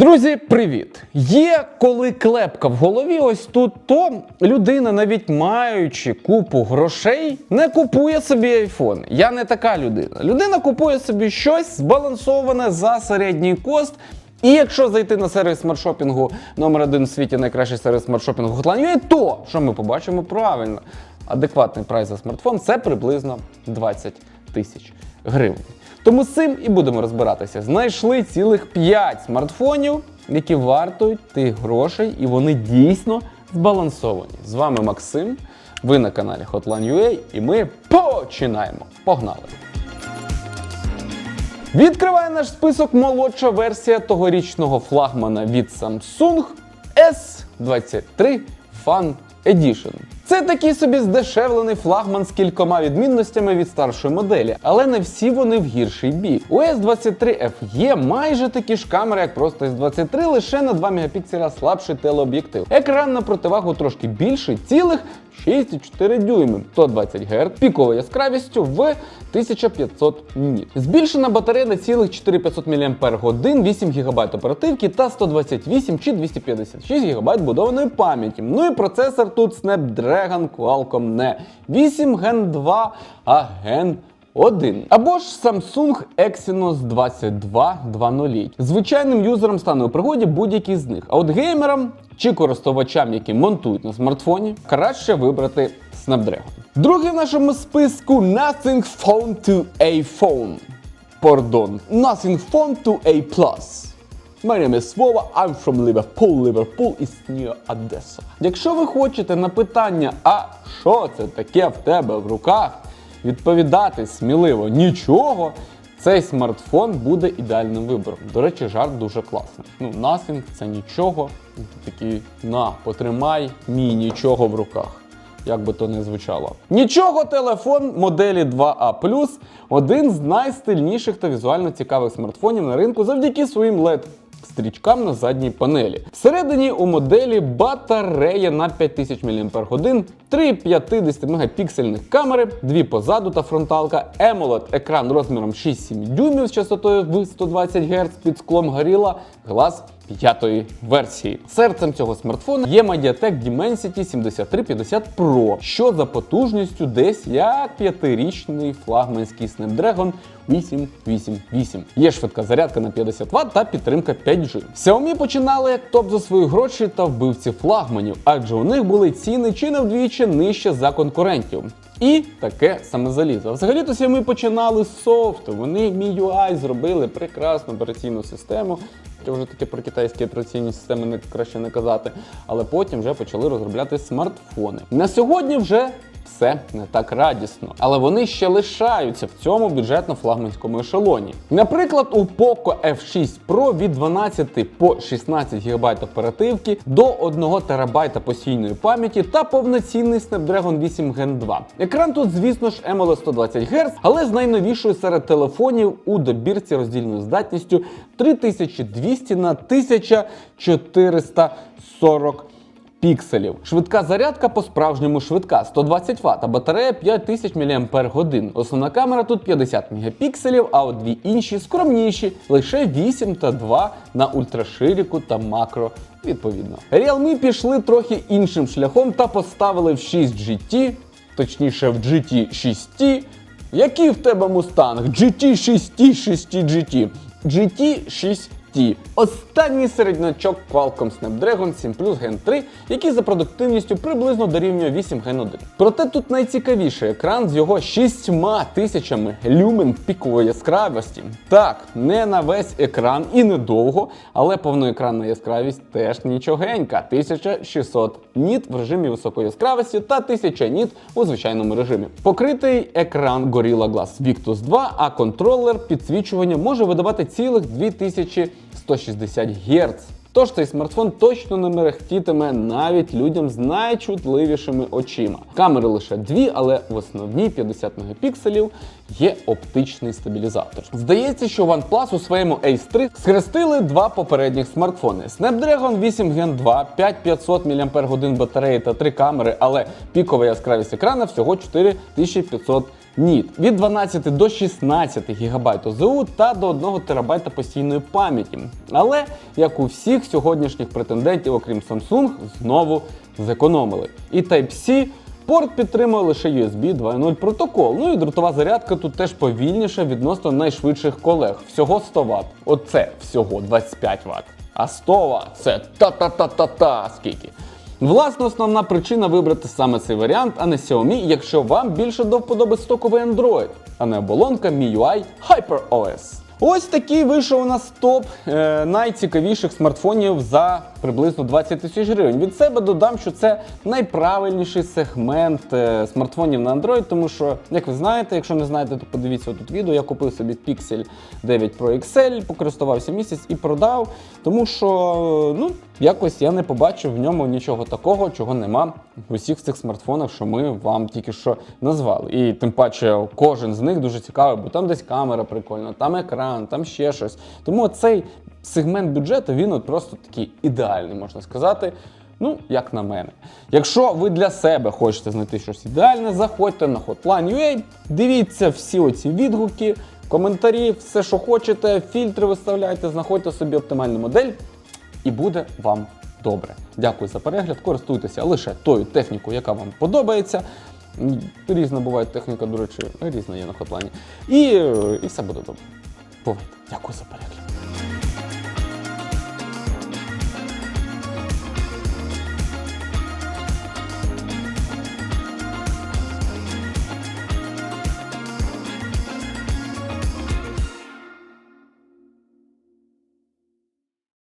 Друзі, привіт! Є коли клепка в голові, ось тут, то людина, навіть маючи купу грошей, не купує собі айфон. Я не така людина. Людина купує собі щось збалансоване за середній кост. І якщо зайти на сервіс смартшопінгу номер один в світі, найкращий сервіс смартшопінгу Hotline.ua, то що ми побачимо правильно? Адекватний прайс за смартфон це приблизно 20 тисяч гривень. Тому з цим і будемо розбиратися. Знайшли цілих 5 смартфонів, які вартують тих грошей, і вони дійсно збалансовані. З вами Максим, ви на каналі Hotline.ua, і ми починаємо. Погнали! Відкриває наш список молодша версія тогорічного флагмана від Samsung S23 Fan Edition. Це такий собі здешевлений флагман з кількома відмінностями від старшої моделі, але не всі вони в гірший бік. У S23F є майже такі ж камери, як просто S23, лише на 2 мегапікселя слабший телеоб'єктив. Екран на противагу трошки більший, цілих 6,4 дюйми, 120 Гц, піковою яскравістю в 1500 ніт. Збільшена батарея на цілих 4500 мАч, 8 ГБ оперативки та 128 чи 256 ГБ будованої пам'яті. Ну і процесор тут Snapdragon Qualcomm не 8 Gen 2, а Gen 1. Або ж Samsung Exynos 2220. Звичайним юзерам стане у пригоді будь-який з них. А от геймерам чи користувачам, які монтують на смартфоні, краще вибрати Snapdragon. Другий в нашому списку Nothing Phone to a Phone. Pardon. Nothing Phone to a Plus. My name is Вова, I'm from Liverpool. Liverpool is near Odessa. Якщо ви хочете на питання, а що це таке в тебе в руках, відповідати сміливо нічого, цей смартфон буде ідеальним вибором. До речі, жарт дуже класний. Ну, Nothing – це нічого. Ти Такий на, потримай мій нічого в руках. Як би то не звучало. Нічого, телефон моделі 2A+, один з найстильніших та візуально цікавих смартфонів на ринку завдяки своїм LED стрічкам на задній панелі. Всередині у моделі батарея на 5000 мАч, три 50 мегапіксельних камери, дві позаду та фронталка, AMOLED екран розміром 6-7 дюймів з частотою в 120 Гц під склом Gorilla Glass п'ятої версії. Серцем цього смартфона є Mediatek Dimensity 7350 Pro, що за потужністю десь як п'ятирічний флагманський Snapdragon 888. Є швидка зарядка на 50 Вт та підтримка 5G. Xiaomi починали як топ за свої гроші та вбивці флагманів, адже у них були ціни чи не вдвічі нижче за конкурентів. І таке саме залізо. Взагалі-то ми починали з софту. Вони MIUI зробили прекрасну операційну систему. Хоча вже таке про китайські операційні системи не краще не казати. Але потім вже почали розробляти смартфони. На сьогодні вже все не так радісно, але вони ще лишаються в цьому бюджетно-флагманському ешелоні. Наприклад, у Poco F6 Pro від 12 по 16 ГБ оперативки до 1 ТБ постійної пам'яті та повноцінний Snapdragon 8 Gen 2. Екран тут, звісно ж, AMOLED 120 Гц, але з найновішою серед телефонів у добірці роздільною здатністю 3200 на 1440 пікселів. Швидка зарядка по-справжньому швидка 120 Вт, а батарея 5000 мАч. Основна камера тут 50 мегапікселів, а от дві інші скромніші, лише 8 та 2 на ультраширіку та макро. Відповідно, Realme пішли трохи іншим шляхом та поставили в 6 GT, точніше в GT 6T. Який в тебе мустанг? GT 6 6 GT. GT 6 T. Останній середнячок Qualcomm Snapdragon 7 Plus Gen 3, який за продуктивністю приблизно дорівнює 8 Gen 1. Проте тут найцікавіший екран з його 6 тисячами люмен пікової яскравості. Так, не на весь екран і недовго, але повноекранна яскравість теж нічогенька. 1600 ніт в режимі високої яскравості та 1000 ніт у звичайному режимі. Покритий екран Gorilla Glass Victus 2, а контролер підсвічування може видавати цілих 2160 Гц. Тож цей смартфон точно не мерехтітиме навіть людям з найчутливішими очима. Камери лише дві, але в основній 50 мегапікселів є оптичний стабілізатор. Здається, що OnePlus у своєму Ace 3 схрестили два попередніх смартфони: Snapdragon 8 Gen 2, 5500 мАч батареї та три камери, але пікова яскравість екрана всього 4500 ніт від 12 до 16 ГБ ОЗУ та до 1 ТБ постійної пам'яті. Але, як у всіх сьогоднішніх претендентів, окрім Samsung, знову зекономили. І Type-C порт підтримує лише USB 2.0 протокол. Ну і дротова зарядка тут теж повільніша відносно найшвидших колег. Всього 100 Вт. Оце всього 25 Вт. А 100 Вт це та-та-та-та-та скільки. Власне, основна причина вибрати саме цей варіант, а не Xiaomi, якщо вам більше до вподоби стоковий Android, а не оболонка MIUI HyperOS. Ось такий вийшов у нас топ е, найцікавіших смартфонів за приблизно 20 тисяч гривень. Від себе додам, що це найправильніший сегмент е, смартфонів на Android, тому що, як ви знаєте, якщо не знаєте, то подивіться тут відео. Я купив собі Pixel 9 Pro XL, покористувався місяць і продав, тому що ну, якось я не побачив в ньому нічого такого, чого нема в усіх цих смартфонах, що ми вам тільки що назвали. І тим паче кожен з них дуже цікавий, бо там десь камера прикольна, там екран, там ще щось. Тому цей сегмент бюджету він от просто такий ідеальний, можна сказати. Ну, як на мене. Якщо ви для себе хочете знайти щось ідеальне, заходьте на Hotline.ua, дивіться всі оці відгуки, коментарі, все, що хочете, фільтри виставляйте, знаходьте собі оптимальну модель, і буде вам добре. Дякую за перегляд. Користуйтеся лише тою технікою, яка вам подобається. Різна буває техніка, до речі, різна є на хотлані. І, е, і все буде добре. Бувайте. Дякую за перегляд.